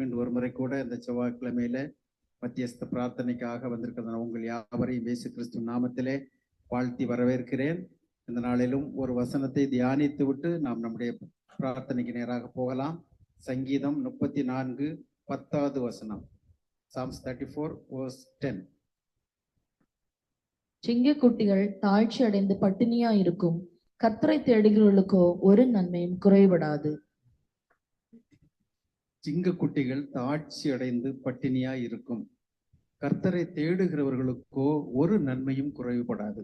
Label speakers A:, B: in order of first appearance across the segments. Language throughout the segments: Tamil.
A: மீண்டும் ஒரு முறை கூட இந்த செவ்வாய்க்கிழமையில மத்தியஸ்த பிரார்த்தனைக்காக வந்திருக்கிற உங்கள் யாவரையும் இயேசு கிறிஸ்து நாமத்திலே வாழ்த்தி வரவேற்கிறேன். இந்த நாளிலும் ஒரு வசனத்தை தியானித்து விட்டு நாம் நம்முடைய பிரார்த்தனைக்கு நேராக போகலாம். சங்கீதம் முப்பத்தி நான்கு பத்தாவது வசனம். சாம்ஸ் தேர்ட்டி ஃபோர் டென்
B: சிங்கக்குட்டிகள் தாழ்ச்சி அடைந்து பட்டினியா இருக்கும் கர்த்தரை தேடுகிறவர்களுக்கோ ஒரு நன்மையும் குறைபடாது
A: சிங்கக்குட்டிகள் தாட்சி அடைந்து பட்டினியா இருக்கும். கர்த்தரை தேடுகிறவர்களுக்கோ ஒரு நன்மையும் குறைவுபடாது.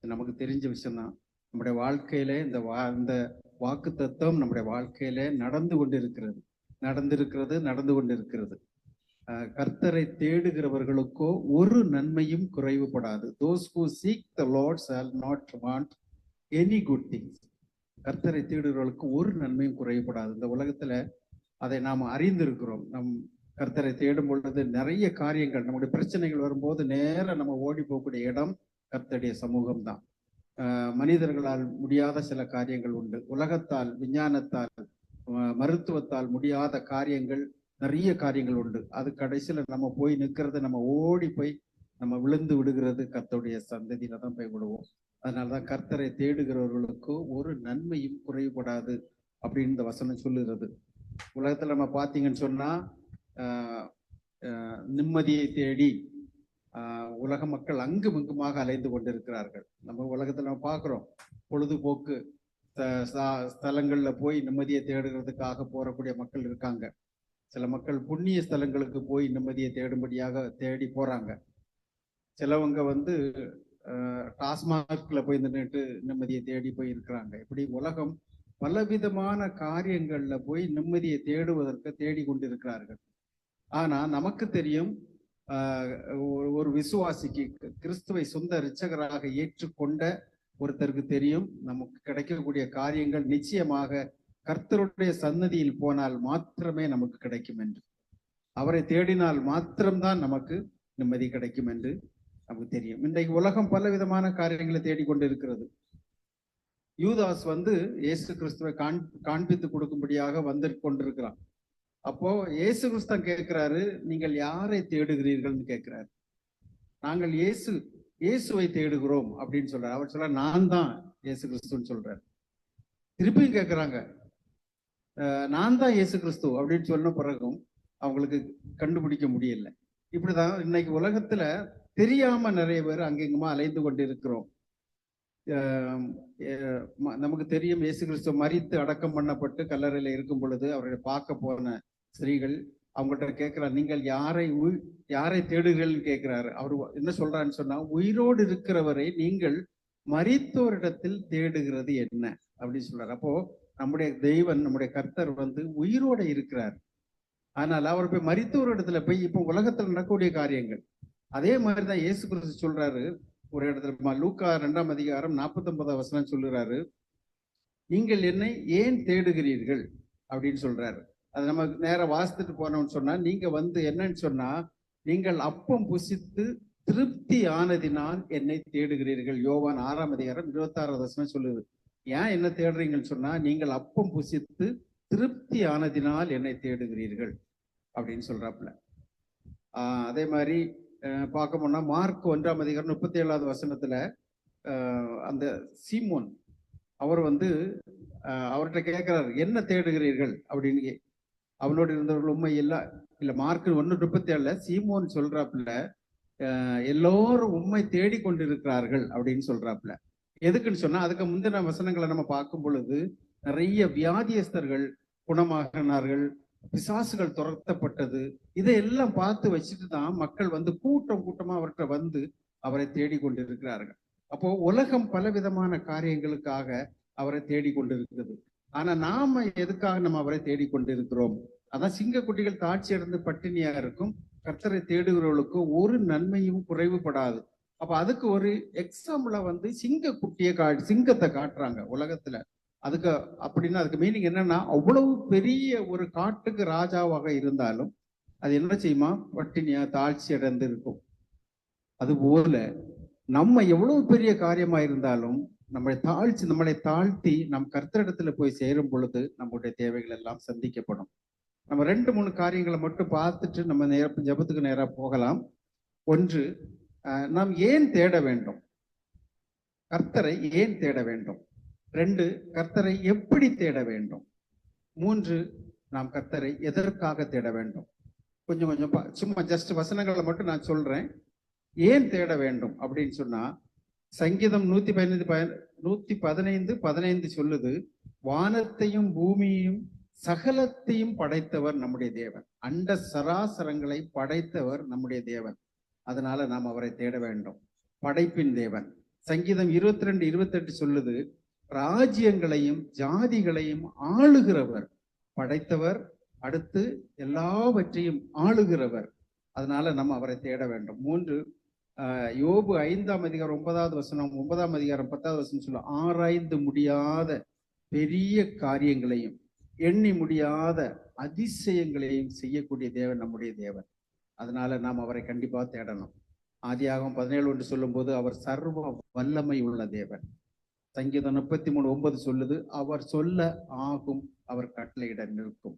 A: நமக்கு தெரிஞ்ச விஷயம்தான். நம்முடைய வாழ்க்கையில இந்த வா இந்த வாக்கு தத்துவம் நம்முடைய வாழ்க்கையில நடந்து கொண்டிருக்கிறது. நடந்திருக்கிறது நடந்து கொண்டிருக்கிறது. கர்த்தரை தேடுகிறவர்களுக்கோ ஒரு நன்மையும் குறைவுபடாது. Those who seek the lord shall not want any good things கர்த்தரை தேடுகிறவர்களுக்கு ஒரு நன்மையும் குறைவுபடாது. இந்த உலகத்துல அதை நாம் அறிந்திருக்கிறோம். நம் கர்த்தரை தேடும் பொழுது நிறைய காரியங்கள் நம்முடைய பிரச்சனைகள் வரும்போது நேரா நம்ம ஓடி போகக்கூடிய இடம் கர்த்தருடைய சமூகம் தான் மனிதர்களால் முடியாத சில காரியங்கள் உண்டு. உலகத்தால் விஞ்ஞானத்தால் மருத்துவத்தால் முடியாத காரியங்கள் நிறைய காரியங்கள் உண்டு. அது கடைசியில் நம்ம போய் நிற்கிறது நம்ம ஓடி போய் நம்ம விழுந்து விடுகிறது கர்த்தருடைய சந்ததியில தான் போய் விடுவோம். அதனாலதான் கர்த்தரை தேடுகிறவர்களுக்கு ஒரு நன்மையும் குறைபடாது அப்படின்னு இந்த வசனம் சொல்லுகிறது. உலகத்துல நம்ம பார்த்தீங்கன்னு சொன்னா ஆஹ் ஆஹ் நிம்மதியை தேடி ஆஹ் உலக மக்கள் அங்கும் இங்குமாக அலைந்து கொண்டிருக்கிறார்கள். நம்ம உலகத்துல நம்ம பார்க்குறோம். பொழுதுபோக்கு ஸ்தலங்களில் ஸ்தலங்கள்ல போய் நிம்மதியை தேடுகிறதுக்காக போறக்கூடிய மக்கள் இருக்காங்க. சில மக்கள் புண்ணிய ஸ்தலங்களுக்கு போய் நிம்மதியை தேடும்படியாக தேடி போறாங்க. சிலவங்க வந்து ஆஹ் டாஸ்மாக்ல போய் நின்றுட்டு நிம்மதியை தேடி போய் இருக்கிறாங்க இப்படி உலகம் பலவிதமான காரியங்கள்ல போய் நிம்மதியை தேடுவதற்கு தேடி கொண்டிருக்கிறார்கள் ஆனா நமக்கு தெரியும் ஆஹ் ஒரு- ஒரு விசுவாசிக்கு கிறிஸ்துவை சொந்த ரிச்சகராக ஏற்றுக்கொண்ட ஒருத்தருக்கு தெரியும் நமக்கு கிடைக்கக்கூடிய காரியங்கள் நிச்சயமாக கர்த்தருடைய சன்னதியில் போனால் மாத்திரமே நமக்கு கிடைக்கும் என்று. அவரை தேடினால் மாத்திரம்தான் நமக்கு நிம்மதி கிடைக்கும் என்று நமக்கு தெரியும். இன்றைக்கு உலகம் பல விதமான காரியங்களை தேடிக்கொண்டிருக்கிறது. யூதாஸ் வந்து இயேசு கிறிஸ்துவை காண் காண்பித்து கொடுக்கும்படியாக வந்து கொண்டிருக்கிறான். அப்போ இயேசு கிறிஸ்தன் கேட்கிறாரு நீங்கள் யாரை தேடுகிறீர்கள்னு கேட்கிறாரு. நாங்கள் இயேசு இயேசுவை தேடுகிறோம் அப்படின்னு சொல்றாரு. அவர் சொல்ற நான் தான் இயேசு கிறிஸ்துன்னு சொல்றாரு. திருப்பியும் கேட்கிறாங்க நான் தான் இயேசு கிறிஸ்து அப்படின்னு சொன்ன பிறகும் அவங்களுக்கு கண்டுபிடிக்க முடியல. இப்படிதான் இன்னைக்கு உலகத்துல தெரியாம நிறைய பேர் அங்கெங்குமா அலைந்து கொண்டிருக்கிறோம். இருக்கிறோம் நமக்கு தெரியும் இயேசு கிறிஸ்து மறித்து அடக்கம் பண்ணப்பட்டு கல்லறையில இருக்கும் பொழுது அவரை பார்க்க போன ஸ்திரீகள் அவங்கள்ட்ட கேட்கிறார் நீங்கள் யாரை உயிர் யாரை தேடுகிறீர்கள் கேட்கிறாரு. அவர் என்ன சொல்றாருன்னு சொன்னா உயிரோடு இருக்கிறவரை நீங்கள் மறித்தோரிடத்தில் தேடுகிறது என்ன? அப்படின்னு சொல்றாரு. அப்போ நம்முடைய தெய்வன் நம்முடைய கர்த்தர் வந்து உயிரோட இருக்கிறார். ஆனால் அவர் போய் மரித்தோரிடத்துல போய் இப்போ உலகத்தில் நடக்கக்கூடிய காரியங்கள். அதே மாதிரிதான் இயேசு கிறிஸ்து சொல்றாரு ஒரு இடத்துல லூக்கா ரெண்டாம் அதிகாரம் நாற்பத்தி ஒன்பதாம் வசனம் சொல்லுறாரு. நீங்கள் என்னை ஏன் தேடுகிறீர்கள்? அப்படின்னு சொல்றாரு. அது நம்ம நேரம் வாசித்துட்டு போனோம்னு சொன்னா நீங்க வந்து என்னன்னு சொன்னா நீங்கள் அப்பம் புசித்து திருப்தி ஆனதினால் என்னை தேடுகிறீர்கள். யோவான் ஆறாம் அதிகாரம் இருபத்தாறாவது வசனம் சொல்லுது. ஏன் என்ன தேடுறீங்கன்னு சொன்னா நீங்கள் அப்பம் புசித்து திருப்தி ஆனதினால் என்னை தேடுகிறீர்கள் அப்படின்னு சொல்றாப்புல. அதே மாதிரி பார்க்க போனால் மார்க் ஒன்றாம் அதிகாரம் முப்பத்தி ஏழாவது வசனத்துல அந்த சீமோன் அவர் வந்து அவர்கிட்ட கேட்குறாரு என்ன தேடுகிறீர்கள்? அப்படின்னு அவனோடு இருந்தவர்கள் உண்மை இல்லை இல்ல மார்க் ஒன்று முப்பத்தி ஏழுல சீமோன் சொல்றாப்புல எல்லோரும் உண்மை தேடி கொண்டிருக்கிறார்கள் அப்படின்னு சொல்றாப்புல. எதுக்குன்னு சொன்னா அதுக்கு முந்தின வசனங்களை நம்ம பார்க்கும் பொழுது நிறைய வியாதியஸ்தர்கள் குணமாகினார்கள் பிசாசுகள் துரத்தப்பட்டது. இதையெல்லாம் பார்த்து வச்சுட்டு தான் மக்கள் வந்து கூட்டம் கூட்டமா அவர்கிட்ட வந்து அவரை தேடி கொண்டிருக்கிறார்கள் அப்போ உலகம் பலவிதமான காரியங்களுக்காக அவரை தேடி கொண்டிருக்கிறது ஆனா நாம எதுக்காக நம்ம அவரை தேடிக்கொண்டிருக்கிறோம்? அதான் சிங்கக்குட்டிகள் தாட்சி அடைந்து பட்டினியா இருக்கும். கர்த்தரை தேடுகிறவர்களுக்கு ஒரு நன்மையும் குறைவுபடாது. அப்ப அதுக்கு ஒரு எக்ஸாம்பிளா வந்து சிங்கக்குட்டியை கா சிங்கத்தை காட்டுறாங்க உலகத்துல. அதுக்கு அப்படின்னா அதுக்கு மீனிங் என்னன்னா அவ்வளவு பெரிய ஒரு காட்டுக்கு ராஜாவாக இருந்தாலும் அது என்ன செய்யுமா? பட்டினியா தாழ்ச்சி அடைந்து இருக்கும் அதுபோல நம்ம எவ்வளவு பெரிய காரியமா இருந்தாலும் நம்மளை தாழ்ச்சி நம்மளை தாழ்த்தி நம் கர்த்தரிடத்துல போய் சேரும் பொழுது நம்முடைய தேவைகள் எல்லாம் சந்திக்கப்படும். நம்ம ரெண்டு மூணு காரியங்களை மட்டும் பார்த்துட்டு நம்ம நேர ஜெபத்துக்கு நேரா போகலாம். ஒன்று நாம் ஏன் தேட வேண்டும்? கர்த்தரை ஏன் தேட வேண்டும்? ரெண்டு கர்த்தரை எப்படி தேட வேண்டும்? மூன்று நாம் கர்த்தரை எதற்காக தேட வேண்டும்? கொஞ்சம் கொஞ்சம் சும்மா ஜஸ்ட் வசனங்களை மட்டும் நான் சொல்றேன். ஏன் தேட வேண்டும் அப்படின்னு சொன்னா சங்கீதம் நூத்தி பதினைந்து பய- நூத்தி பதினைந்து பதினைந்து சொல்லுது வானத்தையும் பூமியையும் சகலத்தையும் படைத்தவர் நம்முடைய தேவன். அண்ட சராசரங்களை படைத்தவர் நம்முடைய தேவன். அதனால நாம் அவரை தேட வேண்டும். படைப்பின் தேவன். சங்கீதம் இருபத்தி ரெண்டு இருபத்தெட்டு சொல்லுது ராஜ்யங்களையும் ஜாதிகளையும் ஆளுகிறவர். படைத்தவர் அடுத்து எல்லாவற்றையும் ஆளுகிறவர். அதனால நம்ம அவரை தேட வேண்டும். மூன்று ஆஹ், யோபு ஐந்தாம் அதிகாரம் ஒன்பதாவது வசனம் ஒன்பதாம் அதிகாரம் பத்தாவது வசனம் சொல்ல ஆராய்ந்து முடியாத பெரிய காரியங்களையும் எண்ணி முடியாத அதிசயங்களையும் செய்யக்கூடிய தேவன் நம்முடைய தேவன். அதனால நாம் அவரை கண்டிப்பா தேடணும். ஆதியாகம் பதினேழு ஒன்று சொல்லும்போது அவர் சர்வ வல்லமை உள்ள தேவன். சங்கீதம் முப்பத்தி மூணு ஒன்பது சொல்லுது அவர் சொல்ல ஆகும் அவர் கட்டளையிட நிற்கும்.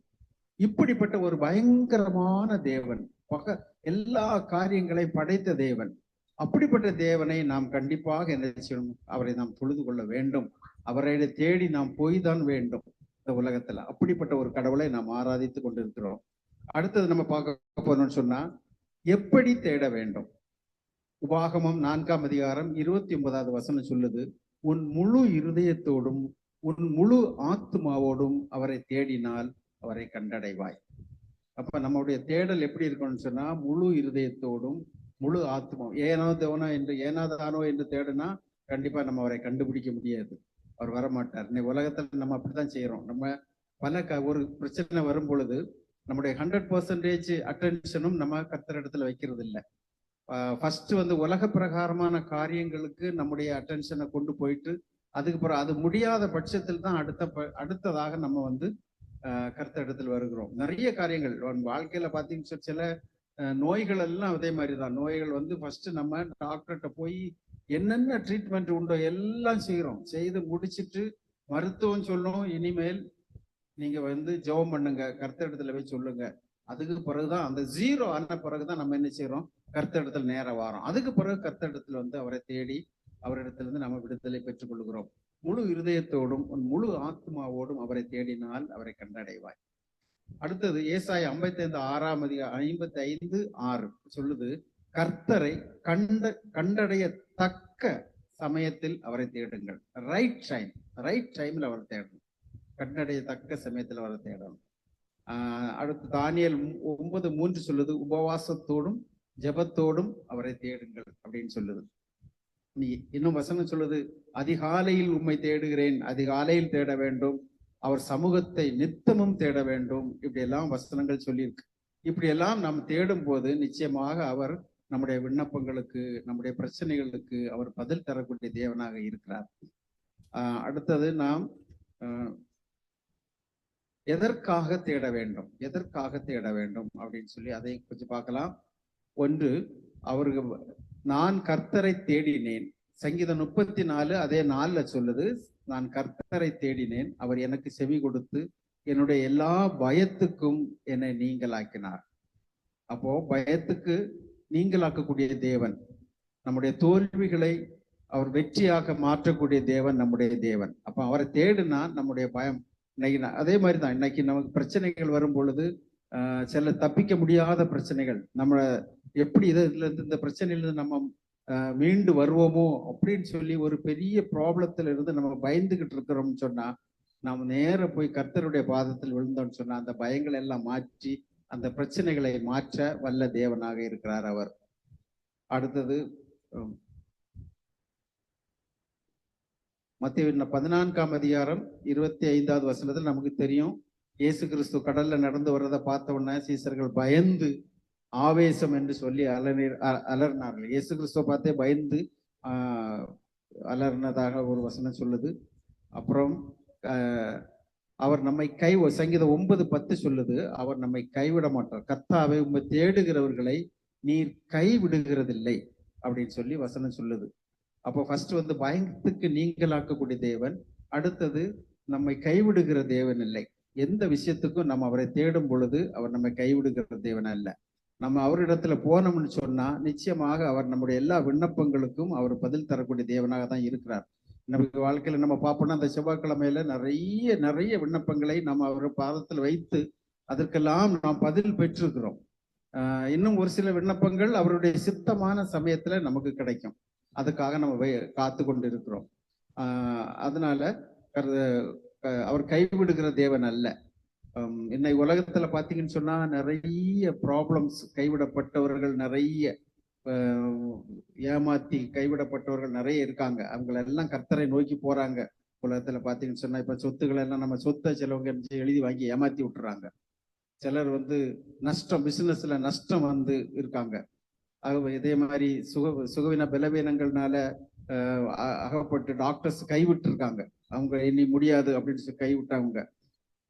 A: இப்படிப்பட்ட ஒரு பயங்கரமான தேவன் பக எல்லா காரியங்களை படைத்த தேவன் அப்படிப்பட்ட தேவனை நாம் கண்டிப்பாக என்ன செய்யணும் அவரை நாம் தொழுது கொள்ள வேண்டும். அவரை தேடி நாம் போய் தான் வேண்டும் இந்த உலகத்துல. அப்படிப்பட்ட ஒரு கடவுளை நாம் ஆராதித்து கொண்டிருக்கிறோம். அடுத்தது நம்ம பார்க்க போறோம்னு சொன்னா எப்படி தேட வேண்டும்? உபாகமம் நான்காம் அதிகாரம் இருபத்தி ஒன்பதாவது வசனம் சொல்லுது உன் முழு இருதயத்தோடும் உன் முழு ஆத்மாவோடும் அவரை தேடினால் அவரை கண்டடைவாய். அப்ப நம்மளுடைய தேடல் எப்படி இருக்கணும்னு சொன்னா முழு இருதயத்தோடும் முழு ஆத்மா ஏனோ தேவனோ என்று ஏனாதானோ என்று தேடினா கண்டிப்பா நம்ம அவரை கண்டுபிடிக்க முடியாது. அவர் வரமாட்டார். இன்னைக்கு உலகத்துல நம்ம அப்படித்தான் செய்யறோம் நம்ம பல க ஒரு பிரச்சனை வரும் பொழுது நம்முடைய ஹண்ட்ரட் பர்சன்டேஜ் அட்டென்ஷனும் நம்ம கர்த்தர் இடத்துல வைக்கிறது இல்லை ஃபர்ஸ்ட் வந்து உலக பிரகாரமான காரியங்களுக்கு நம்முடைய அட்டென்ஷனை கொண்டு போயிட்டு அதுக்கு பிறகு அது முடியாத பட்சத்தில் தான் அடுத்த ப- அடுத்ததாக நம்ம வந்து ஆஹ் இடத்துல வருகிறோம். நிறைய காரியங்கள் வாழ்க்கையில் வாழ்க்கையில பாத்தீங்கன்னு சில நோய்கள் எல்லாம் அதே மாதிரி தான். நோய்கள் வந்து ஃபர்ஸ்ட் நம்ம டாக்டர்கிட்ட போய் என்னென்ன ட்ரீட்மெண்ட் உண்டோ எல்லாம் செய்கிறோம் செய்து முடிச்சிட்டு மருத்துவம் சொல்லும் இனிமேல் நீங்க வந்து ஜெபம் பண்ணுங்க. கர்த்தர் இடத்துல போய் சொல்லுங்க. அதுக்கு பிறகுதான் அந்த ஜீரோ ஆன பிறகுதான் நம்ம என்ன செய்யறோம் கர்த்தர் நேர வாரம். அதுக்கு பிறகு கர்த்தர் வந்து அவரை தேடி அவரிடத்திலிருந்து நம்ம விடுதலை பெற்றுக் கொள்கிறோம் முழு இருதயத்தோடும் உன் முழு ஆத்மாவோடும் அவரை தேடினால் அவரை கண்டடைவாய். அடுத்தது ஏசாய் ஐம்பத்தி ஐந்து ஆறாம் அதிக ஐம்பத்தி ஐந்து ஆறு சொல்லுது கர்த்தரை கண்ட கண்டடைய தக்க சமயத்தில் அவரை தேடுங்கள். ரைட் டைம் ரைட் டைம்ல அவரை தேடணும். கண்டடைய தக்க சமயத்தில் அவரை தேடணும். ஆஹ் அடுத்து தானியல் ஒன்பது மூன்று சொல்லுது உபவாசத்தோடும் ஜெபத்தோடும் அவரை தேடுங்கள் அப்படின்னு சொல்லுது. நீ இன்னும் வசனம் சொல்லுது அதிகாலையில் உண்மை தேடுகிறேன் அதிகாலையில் தேட வேண்டும். அவர் சமூகத்தை நித்தமும் தேட வேண்டும். இப்படி எல்லாம் வசனங்கள் சொல்லியிருக்கு. இப்படி எல்லாம் நாம் தேடும் போது நிச்சயமாக அவர் நம்முடைய விண்ணப்பங்களுக்கு நம்முடைய பிரச்சனைகளுக்கு அவர் பதில் தரக்கூடிய தேவனாக இருக்கிறார். ஆஹ் அடுத்தது நாம் ஆஹ் எதற்காக தேட வேண்டும்? எதற்காக தேட வேண்டும்? அப்படின்னு சொல்லி அதை கொஞ்சம் பார்க்கலாம். ஒன்று அவர்கள் நான் கர்த்தரை தேடினேன். சங்கீதம் முப்பத்தி நாலு அதே நாளில் சொல்லுது நான் கர்த்தரை தேடினேன். அவர் எனக்கு செவி கொடுத்து என்னுடைய எல்லா பயத்துக்கும் என்னை நீங்களாக்கினார். அப்போ பயத்துக்கு நீங்களாக்கக்கூடிய தேவன் நம்முடைய தோல்விகளை அவர் வெற்றியாக மாற்றக்கூடிய தேவன் நம்முடைய தேவன். அப்போ அவரை தேடுனா நம்முடைய பயம் இன்னைக்கு அதே மாதிரி தான் இன்னைக்கு நமக்கு பிரச்சனைகள் வரும் பொழுது சில தப்பிக்க முடியாத பிரச்சனைகள். நம்ம எப்படி இதை இதில் இருந்து இந்த பிரச்சனையிலிருந்து நம்ம மீண்டு வருவோமோ அப்படின்னு சொல்லி ஒரு பெரிய ப்ராப்ளத்துல இருந்து நம்ம பயந்துகிட்டு இருக்கிறோம்னு சொன்னா நாம் நேர போய் கர்த்தருடைய பாதத்தில் விழுந்தோம்னு சொன்னா அந்த பயங்களை எல்லாம் மாற்றி அந்த பிரச்சனைகளை மாற்ற வல்ல தேவனாக இருக்கிறார் அவர். அடுத்தது மத்திய பதினான்காம் அதிகாரம் இருபத்தி ஐந்தாவது வசனத்தில் நமக்கு தெரியும் இயேசு கிறிஸ்து கடல்ல நடந்து வர்றதை பார்த்த உடனே சீசர்கள் பயந்து ஆவேசம் என்று சொல்லி அலறிர் அ- இயேசு கிறிஸ்துவ பார்த்தே பயந்து அலர்னதாக ஒரு வசனம் சொல்லுது. அப்புறம் அவர் நம்மை கை சங்கீதம் ஒன்பது பத்து சொல்லுது அவர் நம்மை கைவிட மாட்டார். கத்தாவை உண்மை தேடுகிறவர்களை நீர் கைவிடுகிறதில்லை அப்படின்னு சொல்லி வசனம் சொல்லுது. அப்போ ஃபர்ஸ்ட் வந்து பயத்துக்கு நீங்களாக்கக்கூடிய தேவன் அடுத்தது நம்மை கைவிடுகிற தேவன் இல்லை. எந்த விஷயத்துக்கும் நம்ம அவரை தேடும் பொழுது அவர் நம்மை கைவிடுகிற தேவன் அல்ல. நம்ம அவரிடத்துல போனோம்னு சொன்னா நிச்சயமாக அவர் நம்முடைய எல்லா விண்ணப்பங்களுக்கும் அவர் பதில் தரக்கூடிய தேவனாக தான் இருக்கிறார். நமக்கு வாழ்க்கையில நம்ம பார்ப்போம்னா அந்த செவ்வாய்க்கிழமையில நிறைய நிறைய விண்ணப்பங்களை நம்ம அவர் பாதத்தில் வைத்து அதற்கெல்லாம் நாம் பதில் பெற்றிருக்கிறோம். ஆஹ் இன்னும் ஒரு சில விண்ணப்பங்கள் அவருடைய சித்தமான சமயத்துல நமக்கு கிடைக்கும். அதுக்காக நம்ம வை- காத்து கொண்டு இருக்கிறோம் ஆஹ் அதனால கரு- அவர் கைவிடுகிற தேவன் அல்ல. என்னை உலகத்துல பாத்தீங்கன்னு சொன்னா நிறைய ப்ராப்ளம்ஸ் கைவிடப்பட்டவர்கள் நிறைய ஏமாத்தி கைவிடப்பட்டவர்கள் நிறைய இருக்காங்க. அவங்கள எல்லாம் கர்த்தரை நோக்கி போறாங்க. உலகத்துல பாத்தீங்கன்னு சொன்னா இப்ப சொத்துக்களை எல்லாம் நம்ம சொத்தை சிலவங்க எழுதி வாங்கி ஏமாத்தி விட்டுறாங்க. சிலர் வந்து நஷ்டம் பிசினஸ்ல நஷ்டம் வந்து இருக்காங்க. ஆகவே இதே மாதிரி சுக சுகவின பலவீனங்கள்னால அகப்பட்டு டாக்டர்ஸ் கைவிட்டுருக்காங்க. அவங்க இனி முடியாது அப்படின்னு சொல்லி கைவிட்டவங்க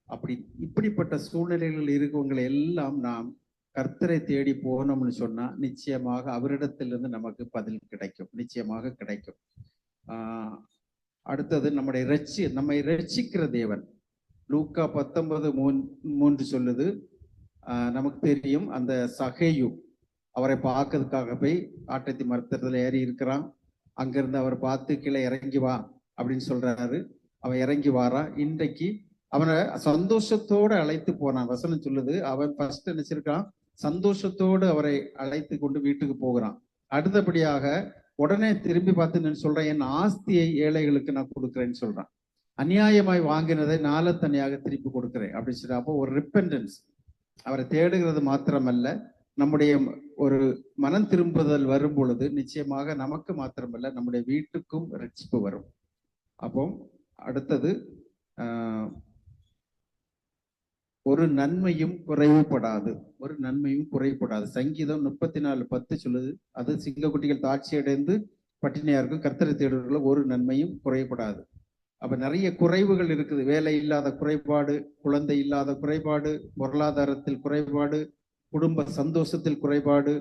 A: அப்படி இப்படிப்பட்ட சூழ்நிலைகள் இருக்கவங்களை எல்லாம் நாம் கர்த்தரை தேடி போனோம்னு சொன்னா நிச்சயமாக அவரிடத்திலிருந்து நமக்கு பதில் கிடைக்கும். நிச்சயமாக கிடைக்கும். அடுத்தது நம்முடைய ரட்சி நம்மை ரட்சிக்கிற தேவன். லூக்கா பத்தொன்பது மூன் மூன்று சொல்லுது. நமக்கு தெரியும் அந்த சகையும் அவரை பார்க்கறதுக்காக போய் ஆட்டத்தி மரத்துல ஏறி இருக்கிறான். அங்கிருந்து அவர் பார்த்து கீழே இறங்கி வா அப்படின்னு சொல்றாரு. அவன் இறங்கி வாரான் இன்றைக்கு அவனை சந்தோஷத்தோடு அழைத்து போனான். வசனம் சொல்லுது அவன் ஃபர்ஸ்ட் நினைச்சிருக்கான்? சந்தோஷத்தோடு அவரை அழைத்து கொண்டு வீட்டுக்கு போகிறான். அடுத்தபடியாக உடனே திரும்பி பார்த்து நான் சொல்றேன் என் ஆஸ்தியை ஏழைகளுக்கு நான் கொடுக்குறேன்னு சொல்றான். அநியாயமாய் வாங்கினதை நாளத்தனியாக திருப்பி கொடுக்குறேன் அப்படின்னு சொல்லி அப்போ ஒரு ரிப்பெண்டன்ஸ் அவரை தேடுகிறது மாத்திரமல்ல நம்முடைய ஒரு மனம் திரும்புதல் வரும் பொழுது நிச்சயமாக நமக்கு மாத்திரமல்ல நம்முடைய வீட்டுக்கும் ரட்சிப்பு வரும். அப்போ அடுத்தது ஆஹ், ஒரு நன்மையும் குறைவுபடாது. ஒரு நன்மையும் குறைவுபடாது. சங்கீதம் முப்பத்தி நாலு பத்து சொல்லுது அது சிங்கக்குட்டிகள் தாட்சி அடைந்து பட்டினியாருக்கும் கர்த்தரை தேடுவர்களும் ஒரு நன்மையும் குறைபடாது அப்ப நிறைய குறைவுகள் இருக்குது. வேலை இல்லாத குறைபாடு குழந்தை இல்லாத குறைபாடு பொருளாதாரத்தில் குறைபாடு குடும்ப சந்தோஷத்தில் குறைபாடு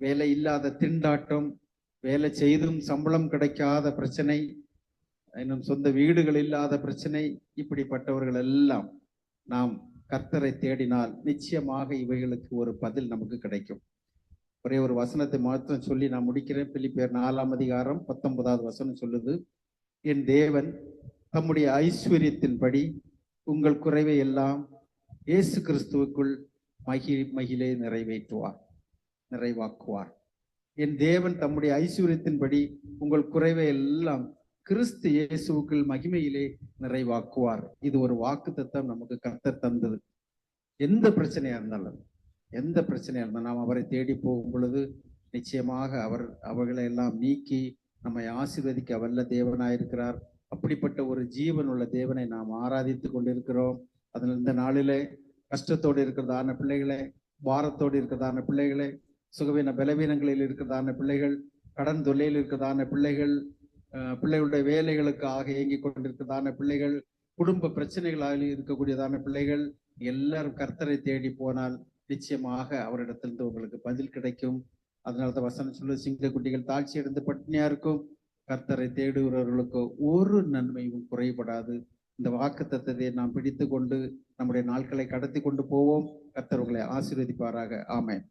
A: வேலை இல்லாத திண்டாட்டம் வேலை செய்தும் சம்பளம் கிடைக்காத பிரச்சனை இன்னும் சொந்த வீடுகள் இல்லாத பிரச்சனை இப்படிப்பட்டவர்கள் எல்லாம் நாம் கர்த்தரை தேடினால் நிச்சயமாக இவைகளுக்கு ஒரு பதில் நமக்கு கிடைக்கும். ஒரே ஒரு வசனத்தை மாத்திரம் சொல்லி நான் முடிக்கிறேன். பிலிப்பியர் நாலாம் அதிகாரம் பத்தொன்பதாவது வசனம் சொல்லுது என் தேவன் தம்முடைய ஐஸ்வர்யத்தின்படி உங்கள் குறைவை எல்லாம் இயேசு கிறிஸ்துவுக்குள் மகி மகிழே நிறைவேற்றுவார் நிறைவாக்குவார். என் தேவன் தம்முடைய ஐஸ்வர்யத்தின்படி உங்கள் குறைவை எல்லாம் கிறிஸ்து இயேசுவுக்குள் மகிமையிலே நிறைவாக்குவார். இது ஒரு வாக்கு தத்தம் நமக்கு கத்தர் தந்தது. எந்த பிரச்சனையா இருந்தாலும் எந்த பிரச்சனையா இருந்தாலும் நாம் அவரை தேடி போகும் பொழுது நிச்சயமாக அவர் அவர்களை எல்லாம் நீக்கி நம்மை ஆசீர்வதிக்க வல்ல தேவனாயிருக்கிறார் அப்படிப்பட்ட ஒரு ஜீவன் உள்ள தேவனை நாம் ஆராதித்து கொண்டிருக்கிறோம். அதில் இந்த நாளிலே கஷ்டத்தோடு இருக்கிறதான பிள்ளைகளை பாரத்தோடு இருக்கிறதான பிள்ளைகளை சுகவீன பலவீனங்களில் இருக்கிறதான பிள்ளைகள் கடன் தொல்லையில் இருக்கிறதான பிள்ளைகள் அஹ், பிள்ளைகளுடைய வேலைகளுக்காக இயங்கிக் கொண்டிருக்கிறதான பிள்ளைகள் குடும்ப பிரச்சனைகளாக இருக்கக்கூடியதான பிள்ளைகள் எல்லாரும் கர்த்தரை தேடி போனால் நிச்சயமாக அவரிடத்திலிருந்து உங்களுக்கு பதில் கிடைக்கும். அதனால தான் வசனம் சொல்லு சிங்க குட்டிகள் தாழ்ச்சி அடைந்து பட்டினியா இருக்கும். கர்த்தரை தேடுகிறவர்களுக்கு ஒரு நன்மையும் குறைபடாது. இந்த வாக்கு தத்ததையை நாம் பிடித்து கொண்டு நம்முடைய நாட்களை கடத்தி கொண்டு போவோம். கர்த்தர் உங்களை ஆசீர்வதிப்பாராக. ஆமேன்.